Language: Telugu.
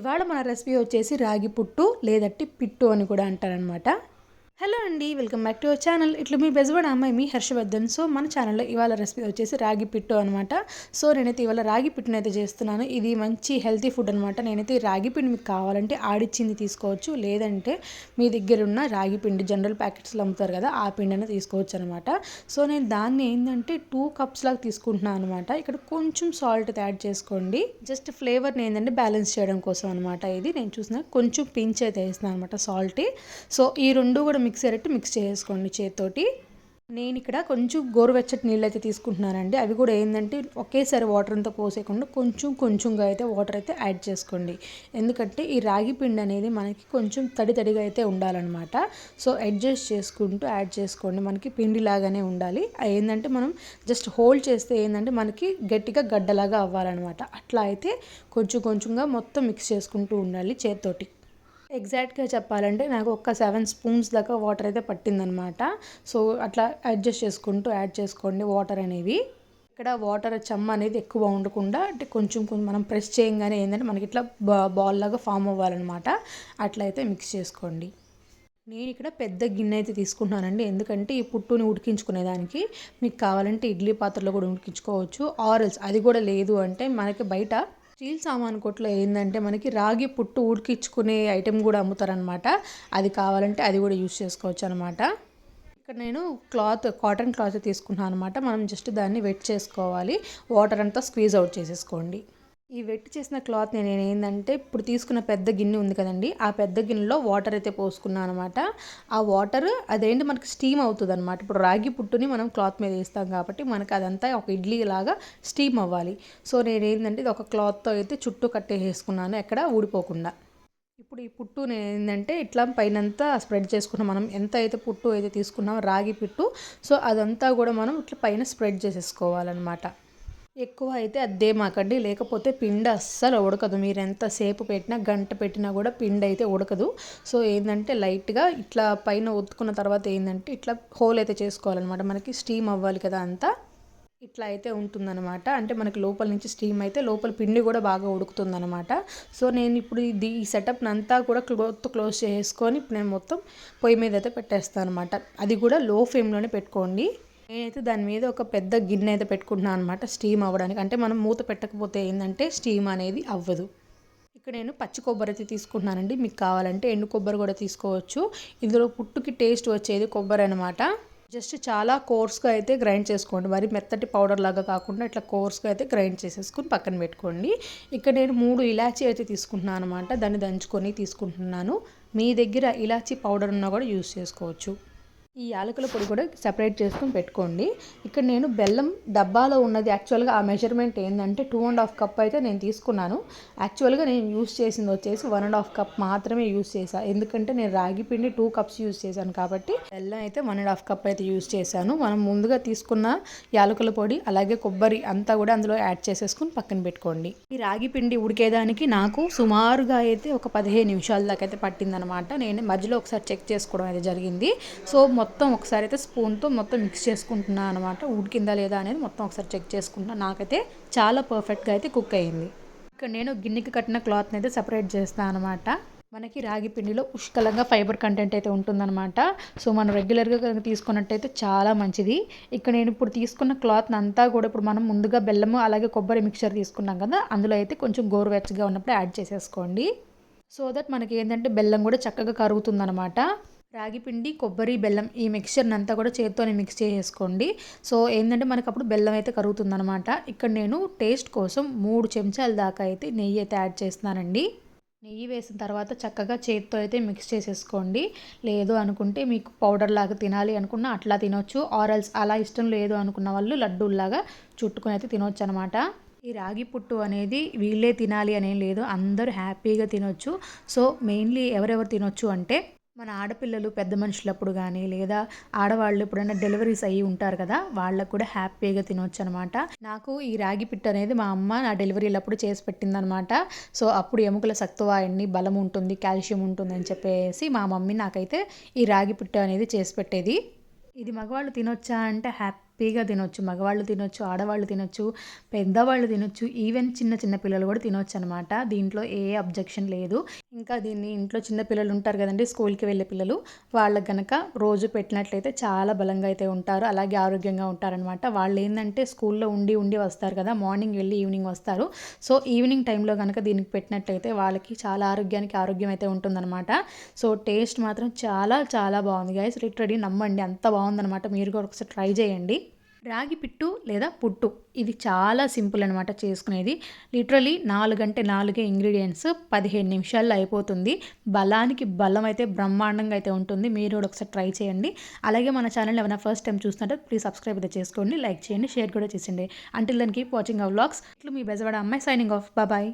ఇవాళ మన రెసిపీ వచ్చేసి రాగి పుట్టు లేదంటే పిట్టు అని కూడా అంటారనమాట హలో అండి welcome back to our channel. ఇట్లా మీ బెజవాడ అమ్మాయి మీ హర్షవర్ధన్. సో మన ఛానల్లో ఇవాళ రెసిపీ వచ్చేసి రాగి పిట్టు అనమాట సో నేనైతే ఇవాళ రాగి పిట్టునైతే అయితే చేస్తున్నాను. ఇది మంచి హెల్తీ ఫుడ్ అనమాట నేనైతే రాగి పిండి మీకు కావాలంటే ఆడిచ్చింది తీసుకోవచ్చు. లేదంటే మీ దగ్గర ఉన్న రాగి పిండి జనరల్ ప్యాకెట్స్లో అమ్ముతారు కదా ఆ పిండి అనేది తీసుకోవచ్చు అనమాట సో నేను దాన్ని ఏంటంటే టూ కప్స్ లాగా తీసుకుంటున్నాను అనమాట ఇక్కడ కొంచెం సాల్ట్ యాడ్ చేసుకోండి. జస్ట్ ఫ్లేవర్ని ఏంటంటే బ్యాలెన్స్ చేయడం కోసం అనమాట ఇది. నేను చూసిన కొంచెం పించ్ అయితే వేస్తున్నాను అనమాట సాల్ట్. సో ఈ రెండు కూడా మిక్సీ పెట్టి మిక్స్ చేసుకోండి చేతితోటి. నేను ఇక్కడ కొంచెం గోరువెచ్చటి నీళ్ళు అయితే తీసుకుంటున్నానండి. అవి కూడా ఏంటంటే ఒకేసారి వాటర్ అంతా పోసేయకుండా కొంచెం కొంచెంగా అయితే వాటర్ అయితే యాడ్ చేసుకోండి. ఎందుకంటే ఈ రాగి పిండి అనేది మనకి కొంచెం తడి తడిగా అయితే ఉండాలన్నమాట. సో అడ్జస్ట్ చేసుకుంటూ యాడ్ చేసుకోండి. మనకి పిండి లాగానే ఉండాలి. ఏంటంటే మనం జస్ట్ హోల్డ్ చేస్తే ఏంటంటే మనకి గట్టిగా గడ్డలాగా అవ్వాలన్నమాట. అట్లా అయితే కొంచెం కొంచెంగా మొత్తం మిక్స్ చేసుకుంటూ ఉండాలి చేతితోటి. ఎగ్జాక్ట్గా చెప్పాలంటే నాకు ఒక సెవెన్ స్పూన్స్ దాకా వాటర్ అయితే పట్టిందనమాట. సో అట్లా అడ్జస్ట్ చేసుకుంటూ యాడ్ చేసుకోండి వాటర్ అనేవి. ఇక్కడ వాటర్ చెమ్మ అనేది ఎక్కువ ఉండకుండా అంటే కొంచెం కొంచెం మనం ప్రెస్ చేయంగానే ఏంటంటే మనకి ఇట్లా బాల్ లాగా ఫామ్ అవ్వాలన్నమాట అట్లా అయితే మిక్స్ చేసుకోండి. నేను ఇక్కడ పెద్ద గిన్నె అయితే తీసుకుంటున్నానండి ఎందుకంటే ఈ పుట్టుని ఉడికించుకునేదానికి మీకు కావాలంటే ఇడ్లీ పాత్రలో కూడా ఉడికించుకోవచ్చు. ఆరల్స్ అది కూడా లేదు అంటే మనకి బయట స్టీల్ సామాన్ కొట్లో ఏంటంటే మనకి రాగి పుట్టు ఉడికించుకునే ఐటెం కూడా అమ్ముతారనమాట అది కావాలంటే అది కూడా యూస్ చేసుకోవచ్చు అనమాట ఇక్కడ నేను క్లాత్ కాటన్ క్లాత్ తీసుకున్నాను అనమాట మనం జస్ట్ దాన్ని వెట్ చేసుకోవాలి. వాటర్ అంతా స్క్వీజ్ అవుట్ చేసేసుకోండి. ఈ వెట్ చేసిన క్లాత్ నేను ఏంటంటే ఇప్పుడు తీసుకున్న పెద్ద గిన్నె ఉంది కదండి ఆ పెద్ద గిన్నెలో వాటర్ అయితే పోసుకున్నాను అనమాట. ఆ వాటర్ అదేంటి మనకి స్టీమ్ అవుతుంది అనమాట ఇప్పుడు రాగి పుట్టుని మనం క్లాత్ మీద వేస్తాం కాబట్టి మనకి అదంతా ఒక ఇడ్లీ లాగా స్టీమ్ అవ్వాలి. సో నేను ఏంటంటే ఇది ఒక క్లాత్తో అయితే చుట్టూ కట్టేసుకున్నాను ఎక్కడ ఊడిపోకుండా. ఇప్పుడు ఈ పుట్టు ఏంటంటే ఇట్లా పైనంతా స్ప్రెడ్ చేసుకున్నాం మనం. ఎంత అయితే పుట్టు అయితే తీసుకున్నామో రాగి పుట్టు సో అదంతా కూడా మనం ఇట్లా పైన స్ప్రెడ్ చేసేసుకోవాలన్నమాట. ఎక్కువ అయితే అద్దేమాకండి లేకపోతే పిండి అస్సలు ఉడకదు. మీరు ఎంతసేపు పెట్టినా గంట పెట్టినా కూడా పిండి అయితే ఉడకదు. సో ఏంటంటే లైట్గా ఇట్లా పైన ఒత్తుకున్న తర్వాత ఏంటంటే ఇట్లా హోల్ అయితే చేసుకోవాలన్నమాట. మనకి స్టీమ్ అవ్వాలి కదా అంతా. ఇట్లా అయితే ఉంటుందన్నమాట. అంటే మనకి లోపల నుంచి స్టీమ్ అయితే లోపల పిండి కూడా బాగా ఉడుకుతుందన్నమాట. సో నేను ఇప్పుడు ఇది ఈ సెటప్ని అంతా కూడా క్లోత్ క్లోజ్ చేసుకొని ఇప్పుడు నేను మొత్తం పొయ్యి మీద అయితే పెట్టేస్తాను అనమాట అది కూడా లో ఫ్లేమ్లోనే పెట్టుకోండి. నేనైతే దాని మీద ఒక పెద్ద గిన్నె అయితే పెట్టుకుంటున్నాను అనమాట స్టీమ్ అవ్వడానికి. అంటే మనం మూత పెట్టకపోతే ఏంటంటే స్టీమ్ అనేది అవ్వదు. ఇక్కడ నేను పచ్చి కొబ్బరి అయితే తీసుకుంటున్నానండి. మీకు కావాలంటే ఎండు కొబ్బరి కూడా తీసుకోవచ్చు. ఇందులో పుట్టుకి టేస్ట్ వచ్చేది కొబ్బరి అనమాట జస్ట్ చాలా కోర్స్గా అయితే గ్రైండ్ చేసుకోండి. మరి మెత్తటి పౌడర్ లాగా కాకుండా ఇట్లా కోర్స్గా అయితే గ్రైండ్ చేసేసుకుని పక్కన పెట్టుకోండి. ఇక్కడ నేను మూడు ఇలాచీ అయితే తీసుకుంటున్నాను అనమాట దాన్ని దంచుకొని తీసుకుంటున్నాను. మీ దగ్గర ఇలాచీ పౌడర్ ఉన్నా కూడా యూస్ చేసుకోవచ్చు. ఈ యాలకుల పొడి కూడా సెపరేట్ చేసుకొని పెట్టుకోండి. ఇక్కడ నేను బెల్లం డబ్బాలో ఉన్నది యాక్చువల్గా ఆ మెజర్మెంట్ ఏంటంటే టూ అండ్ హాఫ్ కప్ అయితే నేను తీసుకున్నాను. యాక్చువల్గా నేను యూస్ చేసింది వచ్చేసి వన్ అండ్ హాఫ్ కప్ మాత్రమే యూస్ చేశాను ఎందుకంటే నేను రాగి పిండి టూ కప్స్ యూస్ చేశాను కాబట్టి బెల్లం అయితే వన్ అండ్ హాఫ్ కప్ అయితే యూస్ చేశాను. మనం ముందుగా తీసుకున్న యాలకుల పొడి అలాగే కొబ్బరి అంతా కూడా అందులో యాడ్ చేసేసుకుని పక్కన పెట్టుకోండి. ఈ రాగి పిండి ఉడికేదానికి నాకు సుమారుగా అయితే ఒక పదిహేను నిమిషాల దాకా అయితే పట్టిందనమాట నేను మధ్యలో ఒకసారి చెక్ చేసుకోవడం అయితే జరిగింది. సో మొత్తం ఒకసారి అయితే స్పూన్తో మొత్తం మిక్స్ చేసుకుంటున్నాను అనమాట ఉడికిందా లేదా అనేది మొత్తం ఒకసారి చెక్ చేసుకుంటున్నాను నాకైతే చాలా పర్ఫెక్ట్గా అయితే కుక్ అయ్యింది ఇక్కడ నేను గిన్నెకి కట్టిన క్లాత్ని అయితే సపరేట్ చేస్తాను అనమాట మనకి రాగి పిండిలో పుష్కలంగా ఫైబర్ కంటెంట్ అయితే ఉంటుందన్నమాట. సో మనం రెగ్యులర్గా కనుక తీసుకున్నట్టయితే చాలా మంచిది. ఇక్కడ నేను ఇప్పుడు తీసుకున్న క్లాత్ని అంతా కూడా ఇప్పుడు మనం ముందుగా బెల్లము అలాగే కొబ్బరి మిక్చర్ తీసుకున్నాం కదా అందులో అయితే కొంచెం గోరువెచ్చగా ఉన్నప్పుడు యాడ్ చేసేసుకోండి. సో దట్ మనకి ఏంటంటే బెల్లం కూడా చక్కగా కరుగుతుందనమాట రాగి పిండి కొబ్బరి బెల్లం ఈ మిక్చర్ని అంతా కూడా చేతితోనే మిక్స్ చేసుకోండి. సో ఏంటంటే మనకు అప్పుడు బెల్లం అయితే కరుగుతుందనమాట ఇక్కడ నేను టేస్ట్ కోసం మూడు చెంచాల దాకా అయితే నెయ్యి అయితే యాడ్ చేస్తున్నానండి. నెయ్యి వేసిన తర్వాత చక్కగా చేతితో అయితే మిక్స్ చేసేసుకోండి. లేదు అనుకుంటే మీకు పౌడర్ లాగా తినాలి అనుకున్న అట్లా తినొచ్చు. ఆరల్స్ అలా ఇష్టం లేదు అనుకున్న వాళ్ళు లడ్డూల్లాగా చుట్టుకొని అయితే తినొచ్చు అనమాట ఈ రాగి పుట్టు అనేది వీళ్ళే తినాలి అనేం లేదు. అందరూ హ్యాపీగా తినొచ్చు. సో మెయిన్లీ ఎవరెవరు తినొచ్చు అంటే మన ఆడపిల్లలు పెద్ద మనుషులప్పుడు కానీ లేదా ఆడవాళ్ళు ఎప్పుడైనా డెలివరీస్ అయ్యి ఉంటారు కదా వాళ్ళకు కూడా హ్యాపీగా తినవచ్చు అనమాట నాకు ఈ రాగి పిట్ట అనేది మా అమ్మ నా డెలివరీలప్పుడు చేసి పెట్టిందనమాట. సో అప్పుడు ఎముకల సత్తువ ఎన్ని బలం ఉంటుంది కాల్షియం ఉంటుంది అని చెప్పేసి మా మమ్మీ నాకైతే ఈ రాగి పిట్ట అనేది చేసి పెట్టేది. ఇది మగవాళ్ళు తినొచ్చా అంటే హ్యాపీగా తినొచ్చు. మగవాళ్ళు తినొచ్చు ఆడవాళ్ళు తినొచ్చు పెద్దవాళ్ళు తినొచ్చు ఈవెన్ చిన్న చిన్న పిల్లలు కూడా తినొచ్చు అనమాట దీంట్లో ఏ అబ్జెక్షన్ లేదు. ఇంకా దీన్ని ఇంట్లో చిన్న పిల్లలు ఉంటారు కదండి స్కూల్కి వెళ్ళే పిల్లలు. వాళ్ళకి కనుక రోజు పెట్టినట్లయితే చాలా బలంగా అయితే ఉంటారు. అలాగే ఆరోగ్యంగా ఉంటారనమాట వాళ్ళు ఏంటంటే స్కూల్లో ఉండి ఉండి వస్తారు కదా మార్నింగ్ వెళ్ళి ఈవినింగ్ వస్తారు. సో ఈవినింగ్ టైంలో కనుక దీనికి పెట్టినట్లయితే వాళ్ళకి చాలా ఆరోగ్యానికి ఆరోగ్యం అయితే ఉంటుందన్నమాట. సో టేస్ట్ మాత్రం చాలా చాలా బాగుంది. గైస్ లిటరడీ నమ్మండి. అంత బాగుందన్నమాట. మీరు కూడా ఒకసారి ట్రై చేయండి. రాగి పిట్టు లేదా పుట్టు. ఇది చాలా సింపుల్ అనమాట చేసుకునేది. లిటరలీ నాలుగంటే నాలుగే ఇంగ్రీడియంట్స్ పదిహేను నిమిషాల్లో అయిపోతుంది. బలానికి బలం అయితే బ్రహ్మాండంగా అయితే ఉంటుంది. మీరు కూడా ఒకసారి ట్రై చేయండి. అలాగే మన ఛానల్ ఏమైనా ఫస్ట్ టైం చూస్తుంటే ప్లీజ్ సబ్స్క్రైబ్ అయితే చేసుకోండి లైక్ చేయండి షేర్ కూడా చేసిండే అంటిల్ దానికి వాచింగ్ అవర్ వ్లాగ్స్ ఇట్లు మీ బెజవాడ అమ్మాయి సైనింగ్ ఆఫ్ బాయ్